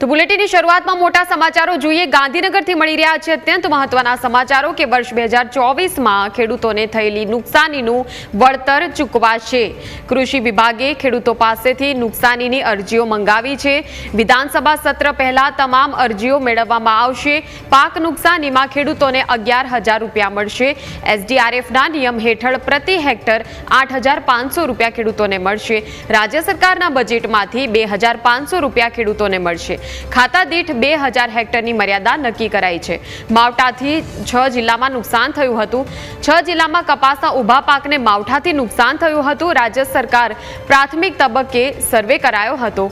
તો બુલેટિનની શરૂઆતમાં મોટા સમાચારો જોઈએ. ગાંધીનગરથી મળી રહ્યા છે અત્યંત મહત્વના સમાચારો કે વર્ષ બે હજાર ચોવીસમાં ખેડૂતોને થયેલી નુકસાનીનું વળતર ચૂકવાશે. કૃષિ વિભાગે ખેડૂતો પાસેથી નુકસાનીની અરજીઓ મંગાવી છે. વિધાનસભા સત્ર પહેલાં તમામ અરજીઓ મેળવવામાં આવશે. પાક નુકસાનીમાં ખેડૂતોને અગિયાર હજાર રૂપિયા મળશે. એસડીઆરએફના નિયમ હેઠળ પ્રતિ હેક્ટર આઠ હજાર પાંચસો રૂપિયા ખેડૂતોને મળશે. રાજ્ય સરકારના બજેટમાંથી બે હજાર પાંચસો રૂપિયા ખેડૂતોને મળશે. ખાતા દીઠ બે હજાર હેક્ટરની મર્યાદા નક્કી કરાઈ છે. માવઠાથી છ જિલ્લામાં નુકસાન થયું હતું. છ જિલ્લામાં કપાસના ઊભા પાકને માવઠાથી નુકસાન થયું હતું. રાજ્ય સરકાર પ્રાથમિક તબક્કે સર્વે કરાયો હતો.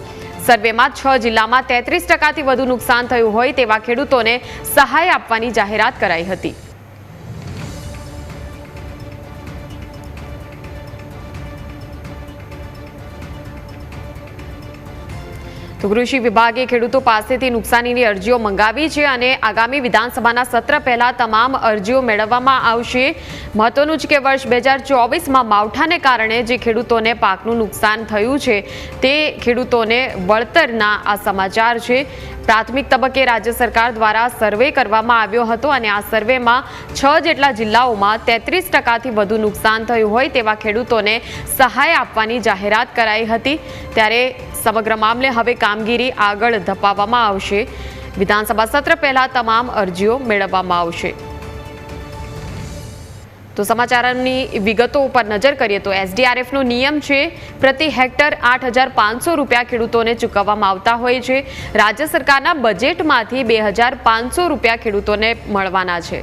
સર્વેમાં છ જિલ્લામાં તેત્રીસ ટકાથી વધુ નુકસાન થયું હોય તેવા ખેડૂતોને સહાય આપવાની જાહેરાત કરાઈ હતી. તો કૃષિ વિભાગે ખેડૂતો પાસેથી નુકસાનીની અરજીઓ મંગાવી છે અને આગામી વિધાનસભાના સત્ર પહેલા તમામ અરજીઓ મેળવવામાં આવશે. મહત્વનું છે કે વર્ષ બે હજાર ચોવીસમાં માવઠાને કારણે જે ખેડૂતોને પાકનું નુકસાન થયું છે, તે ખેડૂતોને વળતરના આ સમાચાર છે. પ્રાથમિક તબક્કે રાજ્ય સરકાર દ્વારા સર્વે કરવામાં આવ્યો હતો અને આ સર્વેમાં છ જેટલા જિલ્લાઓમાં તેત્રીસ ટકાથી વધુ નુકસાન થયું હોય તેવા ખેડૂતોને સહાય આપવાની જાહેરાત કરાઈ હતી. ત્યારે સમગ્ર મામલે હવે કામગીરી આગળ ધપાવવામાં આવશે. વિધાનસભા સત્ર પહેલા તમામ અરજીઓ મેળવવામાં આવશે. તો સમાચારની વિગતો ઉપર નજર કરીએ તો એસડીઆરએફનો નિયમ છે, પ્રતિ હેક્ટર આઠ હજાર પાંચસો રૂપિયા ખેડૂતોને ચૂકવવામાં આવતા હોય છે. રાજ્ય સરકારના બજેટમાંથી બે હજાર પાંચસો રૂપિયા ખેડૂતોને મળવાના છે.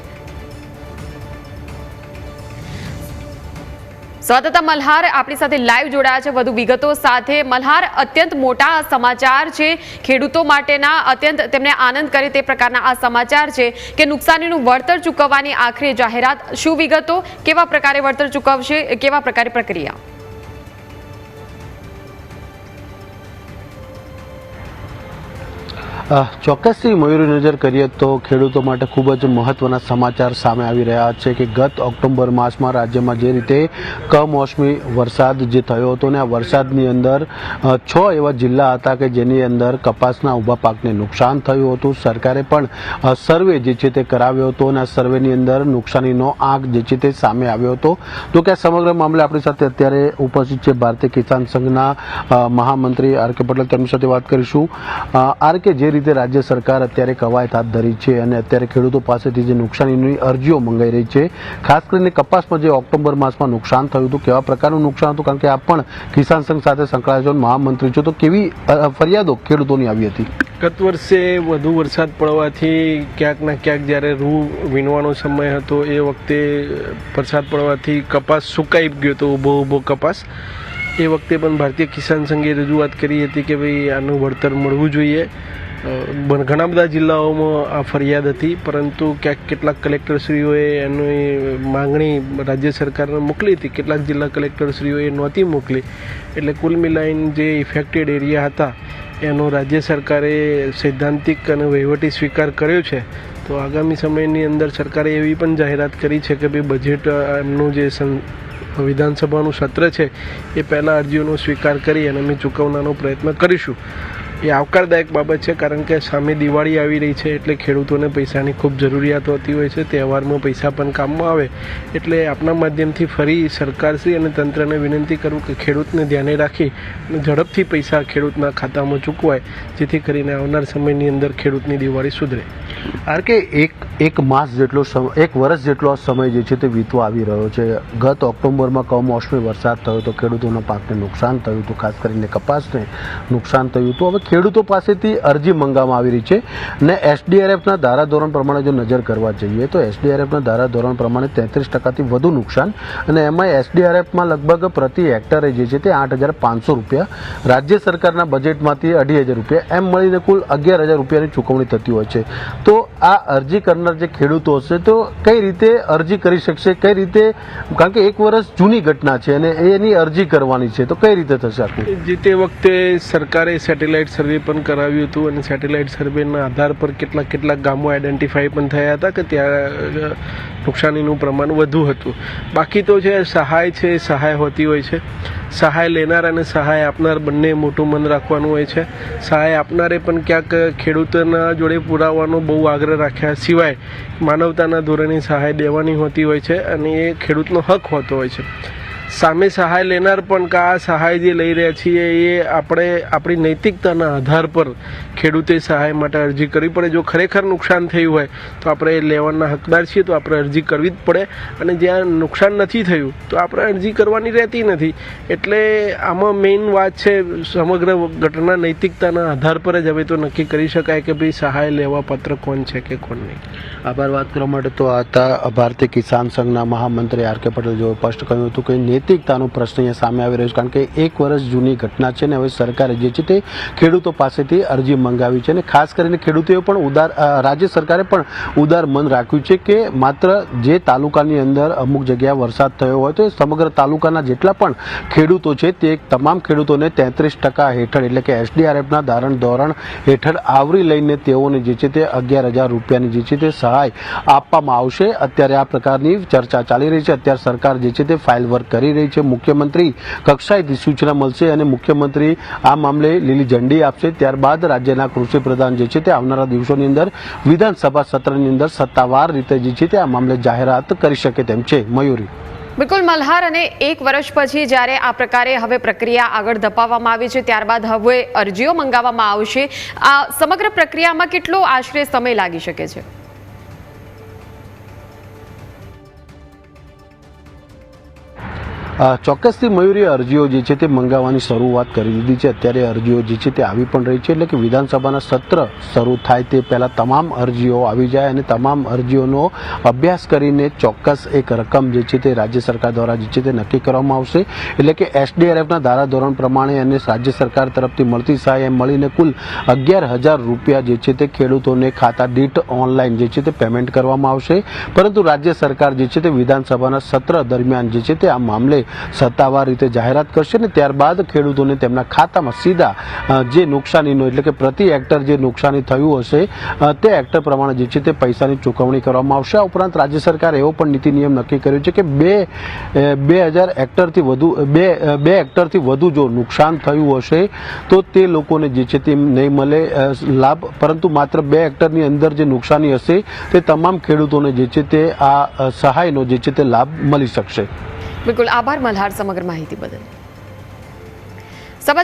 સ્વતંત્ર મલ્હાર આપણી સાથે લાઈવ જોડાયા છે. વધુ વિગતો સાથે મલ્હાર અત્યંત મોટા સમાચાર છે. ખેડૂતો માટેના અત્યંત તેમને આનંદ કરે તે પ્રકારના આ સમાચાર છે કે નુકસાનીનું વળતર ચૂકવવાની આખરે જાહેરાત. શું વિગતો? કેવા પ્રકારે વળતર ચૂકવશે? કેવા પ્રકારે પ્રક્રિયા? ચોક્કસથી મયુરી નજર કરીએ તો ખેડૂતો માટે ખૂબ જ મહત્ત્વના સમાચાર સામે આવી રહ્યા છે કે ગત ઓક્ટોબર માસમાં રાજ્યમાં જે રીતે કમોસમી વરસાદ જે થયો હતો ને આ વરસાદની અંદર છ એવા જિલ્લા હતા કે જેની અંદર કપાસના ઊભા પાકને નુકસાન થયું હતું. સરકારે પણ સર્વે જે છે તે કરાવ્યો હતો અને આ સર્વેની અંદર નુકસાનીનો આંક જે છે તે સામે આવ્યો હતો. તો કે આ સમગ્ર મામલે આપણી સાથે અત્યારે ઉપસ્થિત છે ભારતીય કિસાન સંઘના મહામંત્રી આર કે પટેલ. તેમની સાથે વાત કરીશું. આર કે જે રીતે રાજ્ય સરકાર અત્યારે કવાયત હાથ ધરી છે અને અત્યારે ખેડૂતો પાસેથી જે નુકસાનીની અરજીઓ મંગાઈ રહી છે, ખાસ કરીને કપાસમાં જે ઓક્ટોબર માસમાં નુકસાન થયું હતું, કેવા પ્રકારનું નુકસાન હતું? કારણ કે આપ પણ કિસાન સંઘ સાથે સંકળાયેલા છો મહામંત્રી છો, તો કેવી ફરિયાદો ખેડૂતોની આવી હતી? ગત વર્ષે વધુ વરસાદ પડવાથી ક્યાંક ના ક્યાંક જ્યારે રૂ વીણવાનો સમય હતો, એ વખતે વરસાદ પડવાથી કપાસ સુકાઈ ગયો હતો ઊભો ઊભો કપાસ. એ વખતે પણ ભારતીય કિસાન સંઘે રજૂઆત કરી હતી કે ભાઈ આનું વળતર મળવું જોઈએ. ઘણા બધા જિલ્લાઓમાં આ ફરિયાદ હતી, પરંતુ ક્યાંક કેટલાક કલેક્ટરશ્રીઓએ એની માંગણી રાજ્ય સરકારને મોકલી હતી. કેટલાક જિલ્લા કલેક્ટરશ્રીઓએ નહોતી મોકલી. એટલે કુલ મિલાઈને જે ઇફેક્ટેડ એરિયા હતા, એનો રાજ્ય સરકારે સૈદ્ધાંતિક અને વહીવટી સ્વીકાર કર્યો છે. તો આગામી સમયની અંદર સરકારે એવી પણ જાહેરાત કરી છે કે ભાઈ બજેટ એમનું જે વિધાનસભાનું સત્ર છે, એ પહેલાં અરજીઓનો સ્વીકાર કરી અને અમે ચૂકવવાનો પ્રયત્ન કરીશું. એ આવકારદાયક બાબત છે, કારણ કે સામે દિવાળી આવી રહી છે એટલે ખેડૂતોને પૈસાની ખૂબ જરૂરિયાત હોતી હોય છે, તહેવારમાં પૈસા પણ કામમાં આવે. એટલે આપણા માધ્યમથી ફરી સરકારશ્રી અને તંત્રને વિનંતી કરું કે ખેડૂતને ધ્યાને રાખી અને ઝડપથી પૈસા ખેડૂતના ખાતામાં ચૂકવાય, જેથી કરીને આવનાર સમયની અંદર ખેડૂતની દિવાળી સુધરે. આર કે એક એક માસ જેટલો એક વર્ષ જેટલો સમય જે છે તે વીતવા આવી રહ્યો છે. ગત ઓક્ટોબરમાં કમોસમી વરસાદ થયો તો ખેડૂતોના પાકને નુકસાન થયું હતું, ખાસ કરીને કપાસને નુકસાન થયું હતું. હવે ખેડૂતો પાસેથી અરજી મંગાવવામાં આવી રહી છે ને એસડીઆરએફના ધારાધોરણ પ્રમાણે જો નજર કરવા જઈએ તો એસડીઆરએફના ધારાધોરણ પ્રમાણે તેત્રીસ ટકાથી વધુ નુકસાન અને એમાં એસડીઆરએફમાં લગભગ પ્રતિ હેક્ટરે જે છે તે આઠ હજાર પાંચસો રૂપિયા રાજ્ય સરકારના બજેટમાંથી અઢી હજાર રૂપિયા, એમ મળીને કુલ અગિયાર હજાર રૂપિયાની ચૂકવણી થતી હોય છે. તો આ અરજી કરનાર જે ખેડૂતો હશે, તો કઈ રીતે અરજી કરી શકશે? કઈ રીતે? કારણ કે એક વર્ષ જૂની ઘટના છે અને એની અરજી કરવાની છે, તો કઈ રીતે થશે આખું? જે તે વખતે સરકારે સેટેલાઇટ સર્વે પણ કરાવ્યું હતું અને સેટેલાઇટ સર્વેના આધાર પર કેટલાક કેટલાક ગામો આઈડેન્ટિફાઈ પણ થયા હતા કે ત્યાં નુકસાનીનું પ્રમાણ વધુ હતું. બાકી તો જે સહાય છે, સહાય હોતી હોય છે. સહાય લેનાર અને સહાય આપનાર બંને મોટું મન રાખવાનું હોય છે. સહાય આપનારે પણ ક્યાંક ખેડૂતોના જોડે પુરાવાનો બહુ આગ્રહ રાખ્યા સિવાય માનવતાના ધોરણે સહાય દેવાની હોતી હોય છે અને એ ખેડૂતનો હક હોતો હોય છે. સામે સહાય લેનાર પણ કે આ સહાય જે લઈ રહ્યા છીએ એ આપણે આપણી નૈતિકતાના આધાર પર ખેડૂતે સહાય માટે અરજી કરવી પડે. જો ખરેખર નુકસાન થયું હોય તો આપણે લેવાના હકદાર છીએ તો આપણે અરજી કરવી જ પડે. અને જ્યાં નુકસાન નથી થયું તો આપણે અરજી કરવાની રહેતી નથી. એટલે આમાં મેઇન વાત છે સમગ્ર ઘટના નૈતિકતાના આધાર પર જ હવે તો નક્કી કરી શકાય કે ભાઈ સહાય લેવા પાત્ર કોણ છે કે કોણ નહીં. આભાર. વાત કરવા માટે તો આ હતા ભારતીય કિસાન સંઘના મહામંત્રી આર કે પટેલ જો સ્પષ્ટ કહ્યું હતું કે નૈતિકતાનો પ્રશ્ન અહીંયા સામે આવી રહ્યો છે, કારણ કે એક વર્ષ જૂની ઘટના છે ને હવે સરકારે જે છે તે ખેડૂતો પાસેથી અરજી મંગાવી છે અને ખાસ કરીને ખેડૂતોએ પણ ઉદાર રાજ્ય સરકારે પણ ઉદાર મન રાખ્યું છે કે માત્ર જે તાલુકાની અંદર અમુક જગ્યાએ વરસાદ થયો હોય તો સમગ્ર તાલુકાના જેટલા પણ ખેડૂતો છે તે તમામ ખેડૂતોને તેત્રીસ ટકા હેઠળ એટલે કે એસડીઆરએફના ધારણ ધોરણ હેઠળ આવરી લઈને તેઓને જે છે તે અગિયાર હજાર રૂપિયાની જે છે તે સહાય આપવામાં આવશે. અત્યારે આ પ્રકારની ચર્ચા ચાલી રહી છે. અત્યારે સરકાર જે છે તે ફાઇલ વર્ક કરી રહી છે. મુખ્યમંત્રી કક્ષાએથી સૂચના મળશે અને મુખ્યમંત્રી આ મામલે લીલી ઝંડી આપશે. ત્યારબાદ રાજ્યના કૃષિ પ્રધાન જે છે તે આવનારા દિવસોની અંદર વિધાનસભા સત્રની અંદર સત્તાવાર રીતે જે છે તે આ મામલે જાહેરાત કરી શકે તેમ છે. મયુરી. બિલકુલ, મલ્હાર અને એક વર્ષ પછી જ્યારે આ પ્રકારે હવે પ્રક્રિયા આગળ ધપાવવામાં આવી છે, ત્યારબાદ હવે અરજીઓ મંગાવવામાં આવશે. આ સમગ્ર પ્રક્રિયામાં કેટલો આશરે સમય લાગી શકે છે? ચોક્કસથી મયુરી અરજીઓ જે છે તે મંગાવવાની શરૂઆત કરી દીધી છે. અત્યારે અરજીઓ જે છે તે આવી પણ રહી છે એટલે કે વિધાનસભાના સત્ર શરૂ થાય તે પહેલાં તમામ અરજીઓ આવી જાય અને તમામ અરજીઓનો અભ્યાસ કરીને ચોક્કસ એક રકમ જે છે તે રાજ્ય સરકાર દ્વારા જે છે તે નક્કી કરવામાં આવશે. એટલે કે એસડીઆરએફના ધારાધોરણ પ્રમાણે અને રાજ્ય સરકાર તરફથી મળતી સહાય એમ મળીને કુલ અગિયાર હજાર રૂપિયા જે છે તે ખેડૂતોને ખાતા દીઠ ઓનલાઈન જે છે તે પેમેન્ટ કરવામાં આવશે. પરંતુ રાજ્ય સરકાર જે છે તે વિધાનસભાના સત્ર દરમિયાન જે છે તે આ મામલે સત્તાવાર રીતે જાહેરાત કરશે ને ત્યારબાદ ખેડૂતોને તેમના ખાતામાં સીધા જે નુકસાનીનો એટલે કે પ્રતિ હેક્ટર જે નુકસાની થયું હશે તે હેક્ટર પ્રમાણે જે છે તે પૈસાની ચૂકવણી કરવામાં આવશે. આ ઉપરાંત રાજ્ય સરકારે એવો પણ નીતિ નિયમ નક્કી કર્યો છે કે બે બે હજાર હેક્ટરથી વધુ બે બે હેક્ટરથી વધુ જો નુકસાન થયું હશે, તો તે લોકોને જે છે તે નહીં મળે લાભ. પરંતુ માત્ર બે હેક્ટરની અંદર જે નુકસાની હશે, તે તમામ ખેડૂતોને જે છે તે આ સહાયનો જે છે તે લાભ મળી શકશે. બિલકુલ આભાર મલ્હાર સમગ્ર માહિતી બદલ. સમાચાર